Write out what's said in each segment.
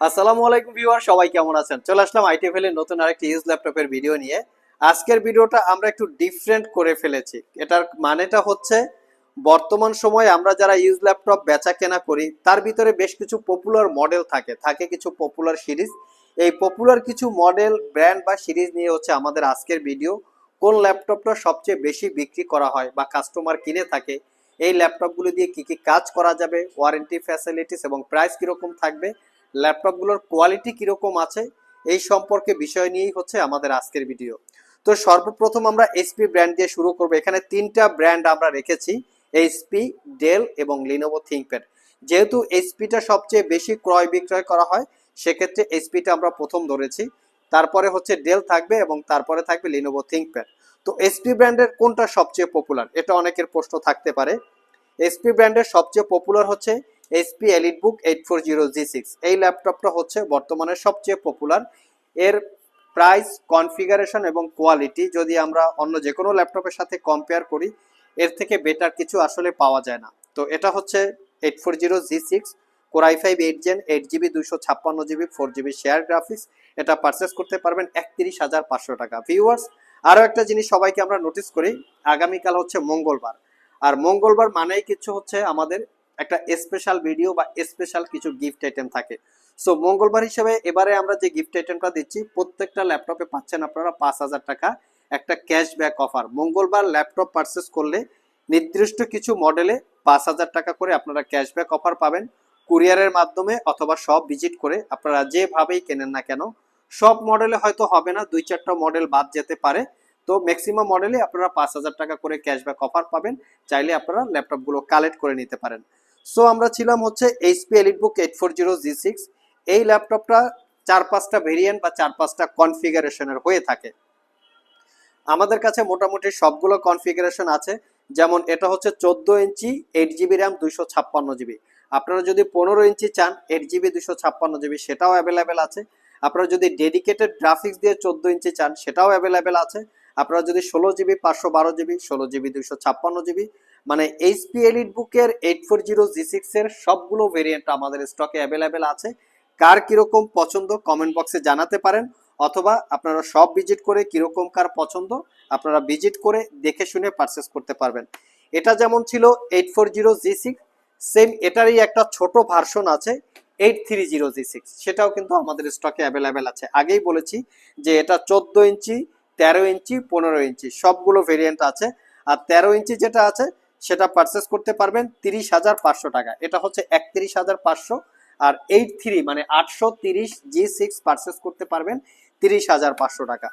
আসসালামু আলাইকুম ভিউয়ার, সবাই কেমন আছেন? চলে আসলাম আইটিএফএল এর নতুন আরেকটি ইউজ ল্যাপটপের ভিডিও নিয়ে। আজকের ভিডিওটা আমরা একটু ডিফারেন্ট করে ফেলেছি। এটার মানেটা হচ্ছে, বর্তমান সময়ে আমরা যারা ইউজ ল্যাপটপ বেচা কেনা করি, তার ভিতরে বেশ কিছু পপুলার মডেল থাকে। থাকে কিছু পপুলার সিরিজ। এই পপুলার কিছু মডেল ব্র্যান্ড বা সিরিজ নিয়ে হচ্ছে আমাদের আজকের ভিডিও। কোন ল্যাপটপটা সবচেয়ে বেশি বিক্রি করা হয় বা কাস্টমার কিনে থাকে, এই ল্যাপটপগুলো দিয়ে কি কি কাজ করা যাবে ওয়ারেন্টি ফ্যাসিলিটিস এবং প্রাইস কীরকম থাকবে ল্যাপটপগুলোর কোয়ালিটি কীরকম আছে, এই সম্পর্কে বিষয় নিয়েই হচ্ছে আমাদের আজকের ভিডিও তো সর্বপ্রথম আমরা এসপি ব্র্যান্ড দিয়ে শুরু করব। এখানে তিনটা ব্র্যান্ড আমরা রেখেছি এইচপি ডেল এবং লিনোভো থিঙ্কপ্যাড যেহেতু এইচপিটা সবচেয়ে বেশি ক্রয় বিক্রয় করা হয়, সেক্ষেত্রে এইচপিটা আমরা প্রথম ধরেছি। তারপরে হচ্ছে ডেল থাকবে এবং তারপরে থাকবে লিনোভো থিঙ্কপ্যাড তো এসপি ব্র্যান্ডের কোনটা সবচেয়ে পপুলার এটা অনেকের প্রশ্ন থাকতে পারে। এসপি ব্র্যান্ডের সবচেয়ে পপুলার হচ্ছে HP elite book eight four zero G six এই ল্যাপটপটা হচ্ছে বর্তমানে সবচেয়ে পপুলার এর প্রাইস কনফিগারেশন এবং কোয়ালিটি যদি আমরা অন্য যে কোনো ল্যাপটপের সাথে কম্পেয়ার করি, এর থেকে বেটার কিছু আসলে পাওয়া যায় না। তো এটা হচ্ছে eight four zero G six core i five eight gen eight GB দুশো ছাপ্পান্ন GB four GB share graphics এটা পারচেস করতে পারবেন একত্রিশ হাজার পাঁচশো টাকা। ভিউয়ার্স আরও একটা জিনিস সবাইকে আমরা নোটিস করি, আগামীকাল হচ্ছে মঙ্গলবার। আর মঙ্গলবার মানেই কিছু হচ্ছে আমাদের একটা স্পেশাল ভিডিও বা স্পেশাল কিছু গিফট আইটেম থাকে। সো মঙ্গলবার হিসেবে এবারে আমরা যে গিফট আইটেমটা দিচ্ছি, প্রত্যেকটা ল্যাপটপে পাচ্ছেন আপনারা পাঁচ হাজার টাকা একটা ক্যাশব্যাক অফার মঙ্গলবার ল্যাপটপ পারচেস করলে নির্দিষ্ট কিছু মডেলে পাঁচ হাজার টাকা করে আপনারা ক্যাশব্যাক অফার পাবেন। কুরিয়ারের মাধ্যমে অথবা সব ভিজিট করে আপনারা যেভাবেই কেনেন না কেন, সব মডেলে হয়তো হবে না, দুই চারটা মডেল বাদ যেতে পারে। তো ম্যাক্সিমাম মডেলে আপনারা পাঁচ হাজার টাকা করে ক্যাশব্যাক অফার পাবেন। চাইলে আপনারা ল্যাপটপগুলো কালেক্ট করে নিতে পারেন। সো আমরা ছিলাম হচ্ছে HP elite book eight four zero G six এই ল্যাপটপটা চার পাঁচটা ভেরিয়েন্ট বা চার পাঁচটা কনফিগারেশনের হয়ে থাকে। আমাদের কাছে মোটামুটি সবগুলো কনফিগারেশন আছে। যেমন এটা হচ্ছে চোদ্দ ইঞ্চি এইট জিবি র্যাম দুইশো ছাপ্পান্ন জিবি আপনারা যদি পনেরো ইঞ্চি চান এইট জিবি দুশো ছাপ্পান্ন জিবি সেটাও অ্যাভেলেবেল আছে। আপনারা যদি ডেডিকেটেড গ্রাফিক্স দিয়ে চোদ্দ ইঞ্চি চান, সেটাও অ্যাভেলেবেল আছে। আপনারা যদি ষোলো জিবি পাঁচশো বারো জিবি ষোলো জিবি দুইশো ছাপ্পান্ন জিবি মানে এইচপি এলিট বুকের eight four zero G six এর সবগুলো ভেরিয়েন্ট আমাদের স্টকে অ্যাভেলেবেল আছে। কার কীরকম পছন্দ কমেন্ট বক্সে জানাতে পারেন, অথবা আপনারা সব ভিজিট করে কীরকম কার পছন্দ, আপনারা ভিজিট করে দেখে শুনে পারচেস করতে পারবেন। এটা যেমন ছিল eight four zero G six same এটারই একটা ছোট ভার্সন আছে eight three zero G six সেটাও কিন্তু আমাদের স্টকে অ্যাভেলেবেল আছে। আগেই বলেছি যে এটা চোদ্দ ইঞ্চি, তেরো ইঞ্চি, পনেরো ইঞ্চি, সবগুলো ভেরিয়েন্ট আছে। আর তেরো ইঞ্চি যেটা আছে সেটা পারচেস করতে পারবেন তিরিশ হাজার পাঁচশো টাকা। এটা হচ্ছে একত্রিশ হাজার পাঁচশো আর এইট থ্রি মানে আটশো তিরিশ জি সিক্স পারচেস করতে পারবেন তিরিশ হাজার পাঁচশো টাকা।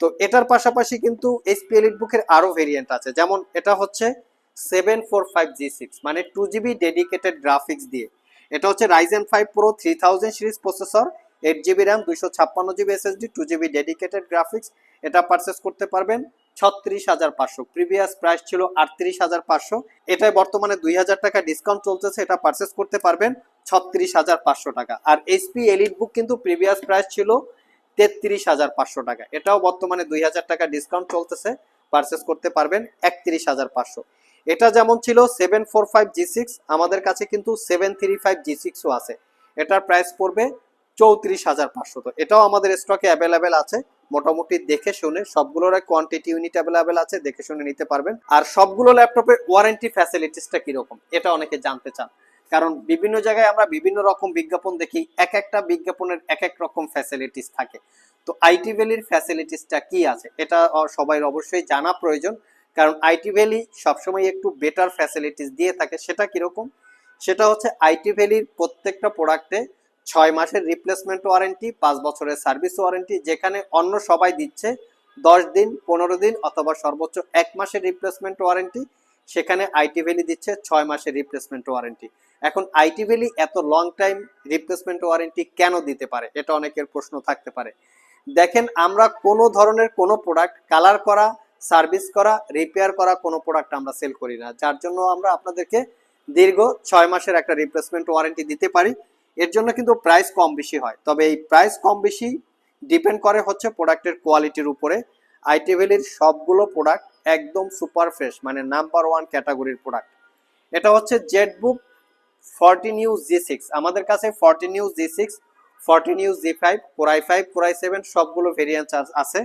তো এটার পাশাপাশি কিন্তু এইচপি এলিট বুকের আরও ভেরিয়েন্ট আছে। যেমন এটা হচ্ছে seven four five G six মানে টু জিবি ডেডিকেটেড গ্রাফিক্স দিয়ে। এটা হচ্ছে Ryzen five pro three thousand series processor eight GB RAM দুইশো ছাপ্পান্ন GB SSD two GB dedicated graphics এটা পারচেস করতে পারবেন ছত্রিশ হাজার পাঁচশো। প্রিভিয়াস প্রাইস ছিল আটত্রিশ হাজার পাঁচশো। এটাই বর্তমানে দুই হাজার টাকা ডিসকাউন্ট চলতেছে, এটা পারচেস করতে পারবেন ছত্রিশ হাজার পাঁচশো টাকা। আর এইচপি এলিট বুক কিন্তু প্রিভিয়াস প্রাইস ছিল তেত্রিশ হাজার পাঁচশো টাকা। এটাও বর্তমানে দুই হাজার টাকা ডিসকাউন্ট চলতেছে পারচেস করতে পারবেন একত্রিশ হাজার পাঁচশো। এটা যেমন ছিল seven four five G six আমাদের কাছে কিন্তু সেভেন থ্রি ফাইভ জি সিক্সও আছে। এটার প্রাইস পড়বে চৌত্রিশ হাজার পাঁচশো। তো এটাও আমাদের স্টকে অ্যাভেলেবেল আছে। মোটামুটি দেখে শুনে সবগুলোর কোয়ান্টিটি ইউনিট অ্যাভেলেবেল আছে, দেখে শুনে নিতে পারবেন। আর সবগুলো ল্যাপটপের ওয়ারেন্টি ফ্যাসিলিটিসটা কীরকম, এটা অনেকে জানতে চান। কারণ বিভিন্ন জায়গায় আমরা বিভিন্ন রকম বিজ্ঞাপন দেখি, এক একটা বিজ্ঞাপনের এক এক রকম ফ্যাসিলিটিস থাকে। তো আইটি ভ্যালির ফ্যাসিলিটিসটা কি আছে? এটা সবাই অবশ্যই জানা প্রয়োজন। কারণ আইটি ভ্যালি সবসময় একটু বেটার ফ্যাসিলিটিস দিয়ে থাকে। সেটা কীরকম? সেটা হচ্ছে আইটি ভ্যালির প্রত্যেকটা প্রোডাক্টে ছয় মাসের রিপ্লেসমেন্ট ওয়ারেন্টি পাঁচ বছরের সার্ভিস ওয়ারেন্টি যেখানে অন্য সবাই দিচ্ছে। দশ দিন, পনেরো দিন অথবা সর্বোচ্চ এক মাসের রিপ্লেসমেন্ট ওয়ারেন্টি সেখানে আইটি ভ্যালি দিচ্ছে ছয় মাসের রিপ্লেসমেন্ট ওয়ারেন্টি এখন আইটি ভ্যালি এত লং টাইম রিপ্লেসমেন্ট ওয়ারেন্টি কেন দিতে পারে? এটা অনেকের প্রশ্ন থাকতে পারে। দেখেন, আমরা কোনো ধরনের কোনো প্রোডাক্ট কালার করা সার্ভিস করা রিপেয়ার করা কোনো প্রোডাক্ট আমরা সেল করি না। যার জন্য আমরা আপনাদেরকে দীর্ঘ ছয় মাসের একটা রিপ্লেসমেন্ট ওয়ারেন্টি দিতে পারি। এর জন্য কিন্তু প্রাইস কম বেশি হয়। তবে এই প্রাইস কম বেশি ডিপেন্ড করে হচ্ছে প্রোডাক্টের কোয়ালিটির উপরে। আইটি ভ্যালির সবগুলো প্রোডাক্ট একদম সুপার ফ্রেশ মানে নাম্বার ওয়ান ক্যাটাগরির প্রোডাক্ট এটা হচ্ছে Z book fourteen U G six আমাদের কাছে fourteen U G six fourteen U G five core i five core i seven সবগুলো ভেরিয়েন্ট আছে।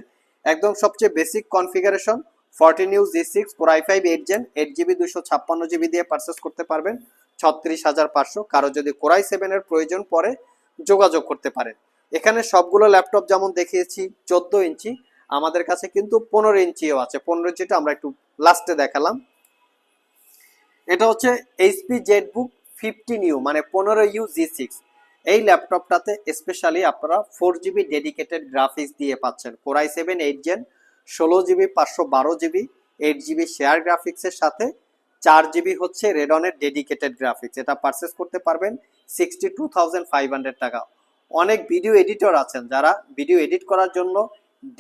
একদম সবচেয়ে basic configuration fourteen U G six core i five eight gen eight GB দুশো ছাপ্পান্ন GB দিয়ে purchase করতে পারবেন। ছত্রিশ হাজার পাঁচশো। কারও যদি কোরাই সেভেনের প্রয়োজন পড়ে, যোগাযোগ করতে পারেন এখানে সবগুলো ল্যাপটপ যেমন দেখিয়েছি, চোদ্দ ইঞ্চি, আমাদের কাছে কিন্তু পনেরো ইঞ্চিও আছে। পনেরো ইঞ্চিটা আমরা একটু লাস্টে দেখালাম। এটা হচ্ছে HP Z book fifteen U মানে পনেরো ইউ জি সিক্স এই ল্যাপটপটাতে স্পেশালি আপনারা ফোর জিবি ডেডিকেটেড গ্রাফিক্স দিয়ে পাচ্ছেন। Core i seven eight gen ষোলো জিবি পাঁচশো বারো জিবি এইট জিবি শেয়ার গ্রাফিক্সের সাথে। চার জিবি হচ্ছে রেডনের ডেডিকেটেড গ্রাফিক্স এটা পারচেস করতে পারবেন sixty two thousand five hundred টাকা। অনেক ভিডিও এডিটর আছেন যারা ভিডিও এডিট করার জন্য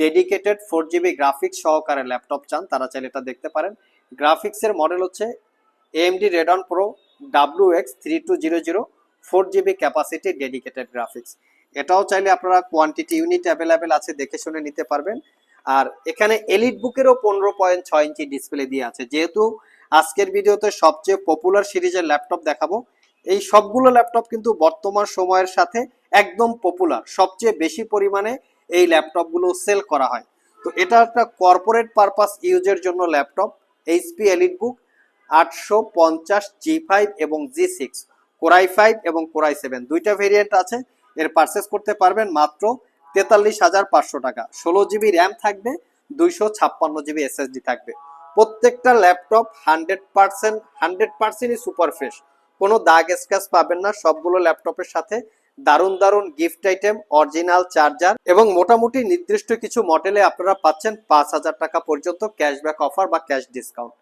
ডেডিকেটেড ফোর জিবি গ্রাফিক্স সহকারে ল্যাপটপ চান, তারা চাইলে এটা দেখতে পারেন। গ্রাফিক্সের মডেল হচ্ছে AMD Radeon pro W X three two zero zero four GB capacity dedicated graphics এটাও চাইলে আপনারা কোয়ান্টিটি ইউনিট অ্যাভেলেবেল আছে, দেখে শুনে নিতে পারবেন। আর এখানে এলিট বুকেরও পনেরো পয়েন্ট ছয় ইঞ্চি ডিসপ্লে দিয়ে আছে। যেহেতু আজকের ভিডিওতে সবচেয়ে পপুলার সিরিজের ল্যাপটপ দেখাবো। এই সবগুলো ল্যাপটপ কিন্তু বর্তমান সময়ের সাথে একদম পপুলার সবচেয়ে বেশি পরিমাণে এই ল্যাপটপগুলো সেল করা হয়। তো এটা একটা কর্পোরেট পারপাস ইউজের জন্য ল্যাপটপ এইচপি এলিট বুক আটশো পঞ্চাশ জি ফাইভ এবং G six core i five এবং কোরাই সেভেন দুইটা ভেরিয়েন্ট আছে, এর পারচেস করতে পারবেন মাত্র তেতাল্লিশ হাজার পাঁচশো টাকা। ষোলো জিবি র্যাম থাকবে, দুইশো ছাপ্পান্ন জিবি এসএসডি থাকবে। প্রত্যেকটা ল্যাপটপ হান্ড্রেড পার্সেন্ট, হান্ড্রেড পার্সেন্টই সুপার ফ্রেশ। কোনো দাগ স্ক্র্যাচ পাবেন না, সবগুলো ল্যাপটপের সাথে দারুণ দারুণ গিফট আইটেম, অরিজিনাল চার্জার এবং মোটামুটি নির্দিষ্ট কিছু মডেলে আপনারা পাচ্ছেন পাঁচ হাজার টাকা পর্যন্ত ক্যাশব্যাক অফার বা ক্যাশ ডিসকাউন্ট।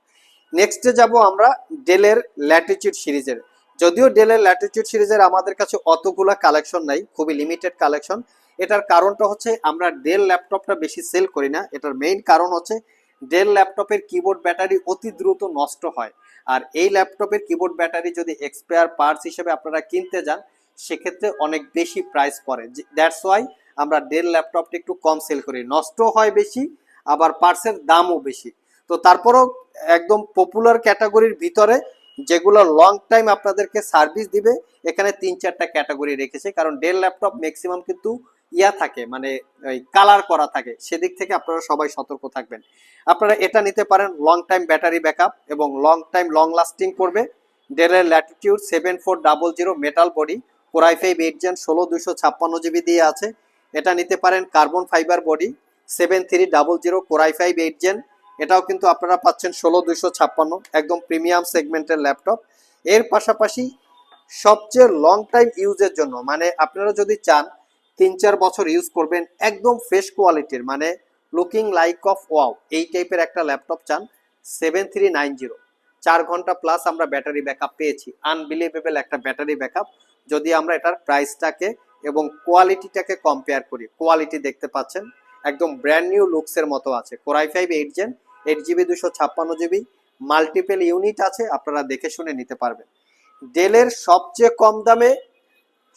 নেক্সটে যাব আমরা ডেলের ল্যাটিচিউড সিরিজের। যদিও ডেলের ল্যাটিচিউড সিরিজের আমাদের কাছে অতগুলা কালেকশন নাই, খুবই লিমিটেড কালেকশন। এটার কারণটা হচ্ছে আমরা ডেল ল্যাপটপটা বেশি সেল করি না। এটার মেইন কারণ হচ্ছে ডেল ল্যাপটপের কিবোর্ড ব্যাটারি অতি দ্রুত নষ্ট হয়। আর এই ল্যাপটপের কিবোর্ড ব্যাটারি যদি এক্সপায়ার পার্টস হিসেবে আপনারা কিনতে যান, সেক্ষেত্রে অনেক বেশি প্রাইস পড়ে। দ্যাটস ওয়াই আমরা ডেল ল্যাপটপটা একটু কম সেল করি। নষ্ট হয় বেশি, আবার পার্টসের দামও বেশি। তো তারপরও একদম পপুলার ক্যাটাগরির ভিতরে যেগুলো লং টাইম আপনাদেরকে সার্ভিস দিবে, এখানে তিন চারটা ক্যাটাগরি রেখেছে। কারণ ডেল ল্যাপটপ ম্যাক্সিমাম কিন্তু ইয়া থাকে মানে ওই কালার করা থাকে, সেদিক থেকে আপনারা সবাই সতর্ক থাকবেন। আপনারা এটা নিতে পারেন লং টাইম ব্যাটারি ব্যাকআপ এবং লং টাইম লং লাস্টিং করবে। ডেলের latitude seven four double zero metal body core i five eight gen ষোলো দুশো ছাপ্পান্ন জিবি দিয়ে আছে। এটা নিতে পারেন carbon fibre body seven three double zero core i five eight gen এটাও কিন্তু আপনারা পাচ্ছেন ষোলো দুশো ছাপ্পান্ন, একদম প্রিমিয়াম সেগমেন্টের ল্যাপটপ এর পাশাপাশি সবচেয়ে লং টাইম ইউজের জন্য মানে আপনারা যদি চান তিন চার বছর ইউজ করবেন একদম ফ্রেশ কোয়ালিটির মানে লুকিং লাইক অফ ওয়াও এই টাইপের একটা ল্যাপটপ চান সেভেন থ্রি নাইন জিরো চার ঘণ্টা প্লাস আমরা ব্যাটারি ব্যাকআপ পেয়েছি আনবিলিভেবল একটা ব্যাটারি ব্যাকআপ যদি আমরা এটার প্রাইসটাকে এবং কোয়ালিটিটাকে কম্পেয়ার করি কোয়ালিটি দেখতে পাচ্ছেন, একদম ব্র্যান্ড নিউ লুকসের মতো আছে। Core i five eight gen eight GB দুশো ছাপ্পান্ন জিবি মাল্টিপেল ইউনিট আছে, আপনারা দেখে শুনে নিতে পারবেন। ডেলের সবচেয়ে কম দামে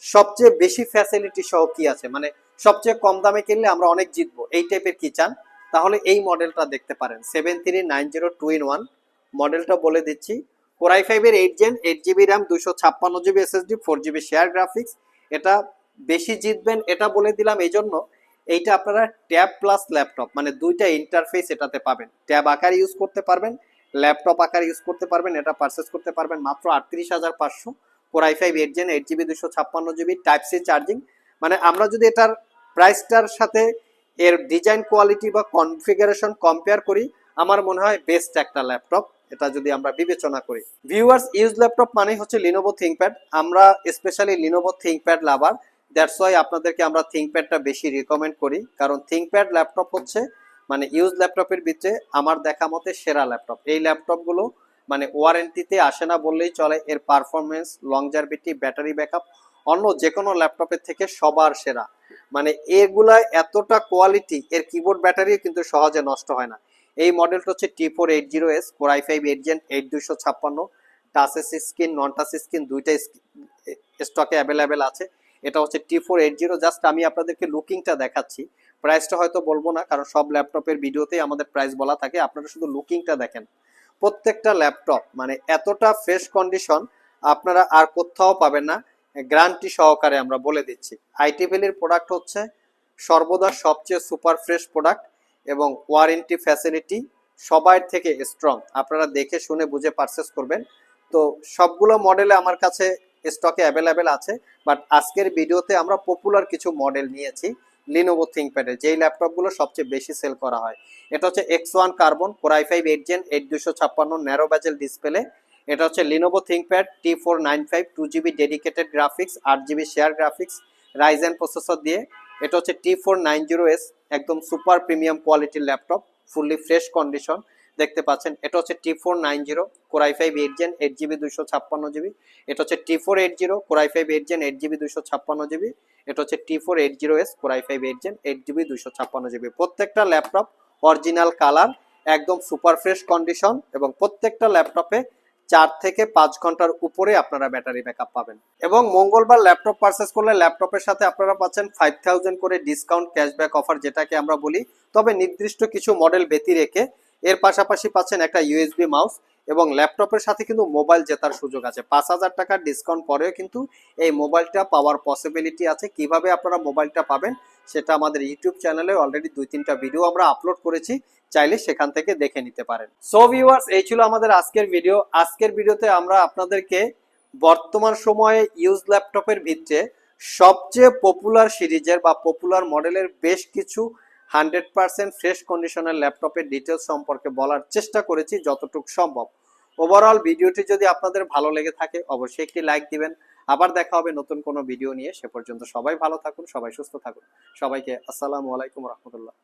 সবচেয়ে বেশি ফ্যাসিলিটি সহ কি আছে? মানে সবচেয়ে কম দামে কিনলে আমরা অনেক জিতবো। এই টাইপের কি চান? তাহলে এই মডেলটা দেখতে পারেন। Seven three nine zero two in one মডেলটা বলে দিচ্ছি। কোরাই ফাইভের eight gen eight GB RAM দুশো ছাপ্পান্ন GB SSD four GB share graphics এটা বেশি জিতবেন, এটা বলে দিলাম এই জন্য এইটা আপনারা ট্যাব প্লাস ল্যাপটপ মানে দুইটা ইন্টারফেস এটাতে পাবেন। ট্যাব আকার ইউজ করতে পারবেন ল্যাপটপ আকার ইউজ করতে পারবেন, এটা পারচেস করতে পারবেন মাত্র আটত্রিশ হাজার পাঁচশো। Core i five eight gen eight GB দুশো ছাপ্পান্ন জিবি টাইপ সি চার্জিং মানে আমরা যদি এটার প্রাইসটার সাথে এর ডিজাইন কোয়ালিটি বা কনফিগারেশন কম্পেয়ার করি, আমার মনে হয় বেস্ট একটা ল্যাপটপ এটা যদি আমরা বিবেচনা করি। ভিউয়ার্স ইউজ ল্যাপটপ মানে হচ্ছে লিনোভো থিঙ্কপ্যাড আমরা specially Lenovo ThinkPad lover that's why আপনাদেরকে আমরা থিঙ্কপ্যাডটা বেশি রিকমেন্ড করি। কারণ থিঙ্কপ্যাড ল্যাপটপ হচ্ছে মানে ইউজ ল্যাপটপের ভিতরে আমার দেখা মতে সেরা ল্যাপটপ এই ল্যাপটপগুলো মানে ওয়ারেন্টিতে আসে না বললেই চলে, এর পারফরমেন্স লংজারভিটি ব্যাটারি ব্যাকআপ অন্য যে কোনো ল্যাপটপের থেকে সবার সেরা। মানে এগুলা এতটা কোয়ালিটি এর কিবোর্ড ব্যাটারিও কিন্তু সহজে নষ্ট হয় না। এই মডেলটা হচ্ছে T four eight zero S core i five eight gen eight দুশো ছাপ্পান্ন touch screen non touch screen দুইটাই স্টকে অ্যাভেলেবেল আছে। এটা হচ্ছে T four eight zero just আমি আপনাদেরকে লুকিংটা দেখাচ্ছি। প্রাইসটা হয়তো বলব না, কারণ সব ল্যাপটপের ভিডিওতেই আমাদের প্রাইস বলা থাকে। আপনারা শুধু লুকিংটা দেখেন। প্রত্যেকটা ল্যাপটপ মানে এতটা ফ্রেশ কন্ডিশন আপনারা আর কোথাও পাবেন না। গ্যারান্টি সহকারে আমরা বলে দিচ্ছি। আইটি ভ্যালির প্রোডাক্ট হচ্ছে সর্বদা সবচেয়ে সুপার ফ্রেশ প্রোডাক্ট এবং ওয়ারেন্টি ফ্যাসিলিটি সবার থেকে স্ট্রং আপনারা দেখে শুনে বুঝে পারচেস করবেন। তো সবগুলো মডেলে আমার কাছে স্টকে অ্যাভেলেবেল আছে বাট আজকের ভিডিওতে আমরা পপুলার কিছু মডেল নিয়েছি। লিনোভো থিঙ্কপ্যাডের যেই ল্যাপটপগুলো সবচেয়ে বেশি সেল করা হয়। এটা হচ্ছে X one carbon core i five eight gen eight দুশো ছাপ্পান্ন ন্যারো ব্যাজেল ডিসপ্লে এটা হচ্ছে Lenovo ThinkPad T four nine five two GB dedicated graphics আট GB share graphics Ryzen processor দিয়ে। এটা হচ্ছে T four nine zero S একদম super premium কোয়ালিটির ল্যাপটপ ফুললি ফ্রেশ কন্ডিশন দেখতে পাচ্ছেন, এটা হচ্ছে T four nine zero core i five eight gen eight GB দুশো ছাপ্পান্ন জিবি এটা হচ্ছে T four eight zero core i five eight gen eight GB দুশো ছাপ্পান্ন জিবি এটা হচ্ছে T four eight zero S core i five eight gen eight GB দুশো ছাপ্পান্ন জিবি প্রত্যেকটা ল্যাপটপ অরিজিনাল কালার, একদম সুপার ফ্রেশ কন্ডিশন এবং প্রত্যেকটা ল্যাপটপে চার থেকে পাঁচ ঘণ্টার উপরে আপনারা ব্যাটারি ব্যাকআপ পাবেন। এবং মঙ্গলবার ল্যাপটপ পারচেস করলে ল্যাপটপের সাথে আপনারা পাচ্ছেন ফাইভ থাউজেন্ড করে ডিসকাউন্ট ক্যাশব্যাক অফার যেটাকে আমরা বলি। তবে নির্দিষ্ট কিছু মডেল ব্যতি রেখে এর পাশাপাশি পাচ্ছেন একটা ইউএসবি মাউস এবং ল্যাপটপের সাথে কিন্তু মোবাইল জেতার সুযোগ আছে। পাঁচ হাজার টাকার ডিসকাউন্ট পরেও কিন্তু এই মোবাইলটা পাওয়ার পসিবিলিটি আছে। কীভাবে আপনারা মোবাইলটা পাবেন সেটা আমাদের ইউটিউব চ্যানেলে অলরেডি দুই তিনটা ভিডিও আমরা আপলোড করেছি। চাইলে সেখান থেকে দেখে নিতে পারেন। সো ভিউয়ার্স এই ছিল আমাদের আজকের ভিডিও আজকের ভিডিওতে আমরা আপনাদেরকে বর্তমান সময়ে ইউজ ল্যাপটপের ভিতরে সবচেয়ে পপুলার সিরিজের বা পপুলার মডেলের বেশ কিছু হান্ড্রেড পার্সেন্ট ফ্রেশ কন্ডিশনের ল্যাপটপের ডিটেলস সম্পর্কে বলার চেষ্টা করেছি যতটুকু সম্ভব। ওভারঅল ভিডিওটি যদি আপনাদের ভালো লেগে থাকে, অবশ্যই একটি লাইক দিবেন। আবার দেখা হবে নতুন কোনো ভিডিও নিয়ে। সে পর্যন্ত সবাই ভালো থাকুন, সবাই সুস্থ থাকুন। সবাইকে আসসালামু আলাইকুম রহমতুল্লাহ।